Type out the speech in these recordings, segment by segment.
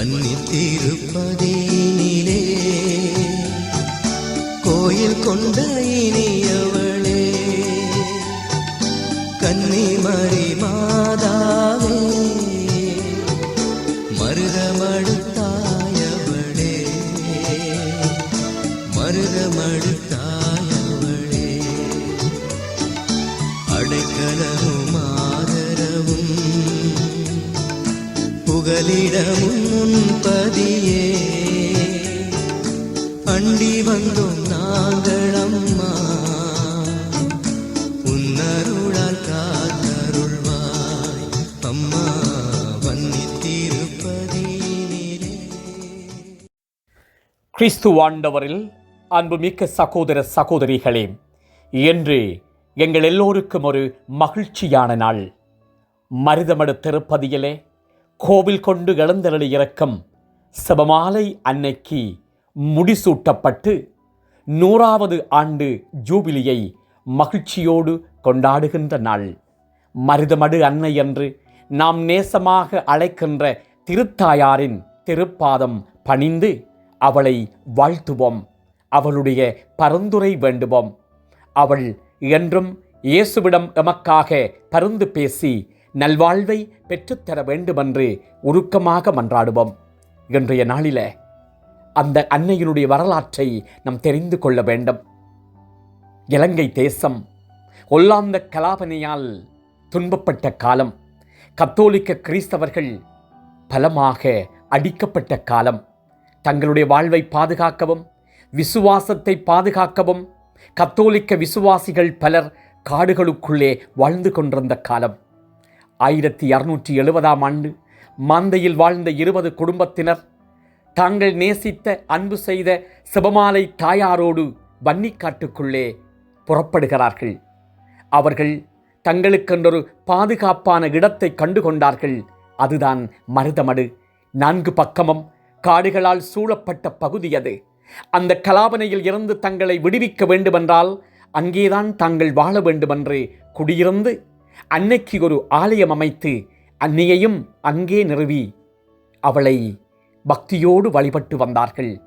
வன்னி திருப்பதினிலே கோயில் கொண்ட இனியவளே கன்னிமரி மாதாவே. மருதமடுத்தாயவளே. மருதமடுத்தாயவளே. அடைக்கலமும் புகலிடமும் பதியே. அண்டி வந்தோம் நாங்கள் அம்மா. உன்னருளால் காத்தருள்வாய். அம்மா வன்னி கிறிஸ்து ஆண்டவரில் அன்புமிக்க சகோதர சகோதரிகளே என்று எங்கள் எல்லோருக்கும் ஒரு மகிழ்ச்சியான நாள். மருதமடு திருப்பதியிலே கோவில் கொண்டு எழுந்தருளி இறக்கம். சபமாலை அன்னைக்கு முடிசூட்டப்பட்டு நூறாவது ஆண்டு ஜூபிலியை மகிழ்ச்சியோடு கொண்டாடுகின்ற நாள். மருதமடு அன்னை என்று நாம் நேசமாக அழைக்கின்ற திருத்தாயாரின் திருப்பாதம் பணிந்து அவளை வாழ்த்துவோம். அவளுடைய பரிந்துரை வேண்டுவோம். அவள் என்றும் இயேசுவிடம் எமக்காக பருந்து பேசி நல்வாழ்வை பெற்றுத்தர வேண்டுமென்று உருக்கமாக மன்றாடுவோம். இன்றைய நாளிலே அந்த அன்னையினுடைய வரலாற்றை நாம் தெரிந்து கொள்ள வேண்டும். இலங்கை தேசம் ஒல்லாந்த கலாபனையால் துன்பப்பட்ட காலம் கத்தோலிக்க கிறிஸ்தவர்கள் பலமாக அடிக்கப்பட்ட காலம். தங்களுடைய வாழ்வை பாதுகாக்கவும் விசுவாசத்தை பாதுகாக்கவும் கத்தோலிக்க விசுவாசிகள் பலர் காடுகளுக்குள்ளே வாழ்ந்து கொண்டிருந்த காலம். ஆயிரத்தி அறுநூற்றி எழுபதாம் ஆண்டு மாந்தையில் வாழ்ந்த இருபது குடும்பத்தினர் தாங்கள் நேசித்த அன்பு செய்த சிவமாலை தாயாரோடு வன்னிக்காட்டுக்குள்ளே புறப்படுகிறார்கள். அவர்கள் தங்களுக்கென்றொரு பாதுகாப்பான இடத்தை கண்டுகொண்டார்கள். அதுதான் மருதமடு. நான்கு பக்கமும் காடுகளால் சூழப்பட்ட பகுதி அது. அந்த கலாபனையில் இருந்து தங்களை விடுவிக்க வேண்டுமென்றால் அங்கேதான் தாங்கள் வாழ வேண்டுமென்று குடியிருந்து அன்னைக்கு ஒரு ஆலயம் அமைத்து அன்னையையும் அங்கே நிறுவி. அவளை பக்தியோடு வழிபட்டு வந்தார்கள்.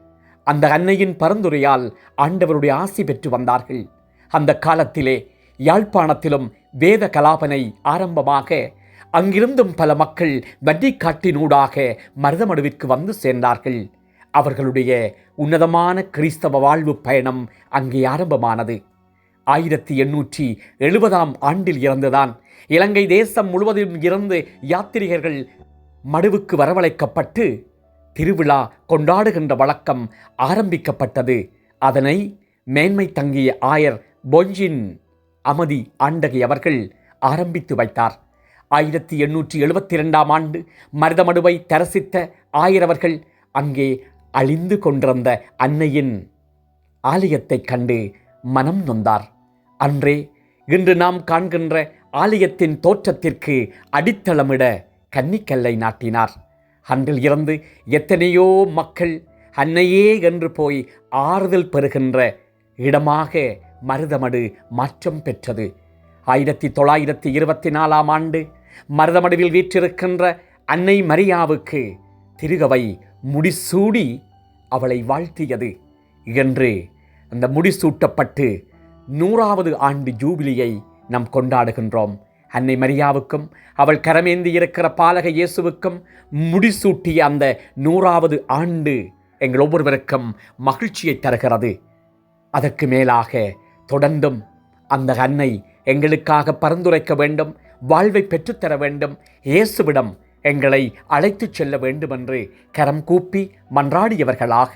அந்த அன்னையின் பரிந்துரையால் ஆண்டவருடைய ஆசி பெற்று வந்தார்கள். அந்த காலத்திலே யாழ்ப்பாணத்திலும் வேத கலாபனை ஆரம்பமாக அங்கிருந்தும் பல மக்கள் வன்னிக்காட்டினூடாக மருதமடுவிற்கு வந்து சேர்ந்தார்கள். அவர்களுடைய உன்னதமான கிறிஸ்தவ வாழ்வு பயணம் அங்கே ஆரம்பமானது. ஆயிரத்தி எண்ணூற்றி எழுபதாம் ஆண்டில் இறந்துதான். இலங்கை தேசம் முழுவதும் இருந்து யாத்திரிகர்கள் மடுவுக்கு வரவழைக்கப்பட்டு திருவிழா கொண்டாடுகின்ற வழக்கம் ஆரம்பிக்கப்பட்டது. அதனை மேன்மை தங்கிய ஆயர் பொஞ்சின் அமதி ஆண்டகை அவர்கள் ஆரம்பித்து வைத்தார். ஆயிரத்தி எண்ணூற்றி எழுபத்தி ரெண்டாம் ஆண்டு மருதமடுவை தரிசித்த ஆயரவர்கள் அங்கே அழிந்து கொண்டிருந்த அன்னையின் ஆலயத்தைக் கண்டு மனம் நொந்தார். அன்றே இன்று நாம் காண்கின்ற ஆலயத்தின் தோற்றத்திற்கு அடித்தளமிட கன்னிக்கல்லை நாட்டினார். அன்றில் இருந்து எத்தனையோ மக்கள் அன்னையே என்று போய் ஆறுதல் பெறுகின்ற இடமாக மருதமடு மாற்றம் பெற்றது. ஆயிரத்தி தொள்ளாயிரத்தி இருபத்தி நாலாம் ஆண்டு மருதமடுவில் வீற்றிருக்கின்ற அன்னை மரியாவுக்கு திருகவை முடிசூடி அவளை வாழ்த்தியது. என்று அந்த முடிசூட்டப்பட்டு நூறாவது ஆண்டு ஜூபிலியை நாம் கொண்டாடுகின்றோம். அன்னை மரியாவுக்கும் அவள் கரமேந்தி இருக்கிற பாலக இயேசுவுக்கும் முடிசூட்டிய அந்த நூறாவது ஆண்டு எங்கள் ஒவ்வொருவருக்கும் மகிழ்ச்சியை தருகிறது. அதற்கு மேலாக தொடர்ந்தும் அந்த அன்னை எங்களுக்காக பரிந்துரைக்க வேண்டும் வாழ்வை பெற்றுத்தர வேண்டும் இயேசுவிடம் எங்களை அழைத்துச் செல்ல வேண்டும் என்று கரம் கூப்பி மன்றாடியவர்களாக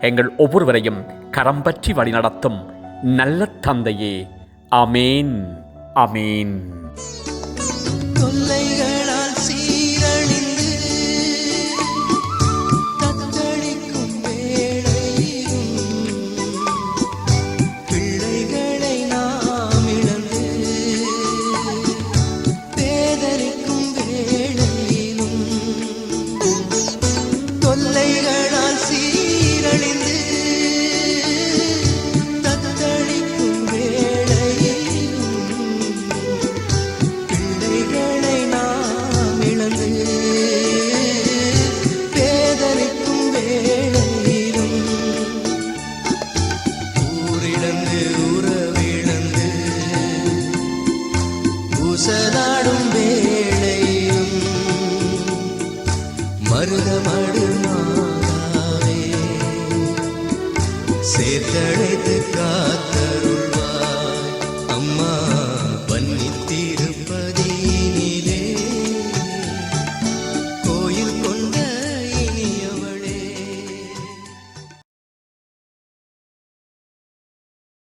எங்கள் ஒவ்வொருவரையும் கரம் பற்றி வழிநடத்தும் நல்ல தந்தையே. அமேன் அமேன் தொல்லைகளால்